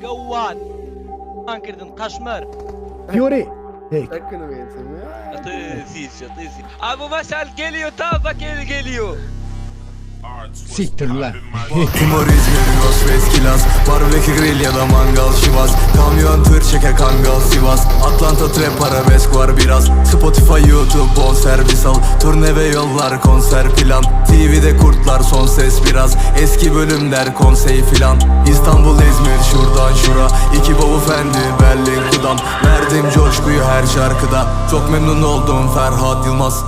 جواد ما كردن قشمر فيوري هيك تكنوا يا سمي يعطيه زيج يعطيه زيج ابو مشعل جيليو تابا كيل جيليو Siktir lan. Humor İzmir, Norveç, Kilas Barbekü grill ya da mangal, şivas Tam çeker kangal Sivas Atlanta trap arabesk var biraz. Spotify, YouTube, bon servis al. Turne ve yollar, konser plan. TV'de kurtlar, son ses biraz. Eski bölümler, konsey filan. İstanbul, İzmir, şuradan şura. İki baba fendi, Berlin, Kudam. Verdim coşkuyu her şarkıda. Çok memnun oldum Ferhat Yılmaz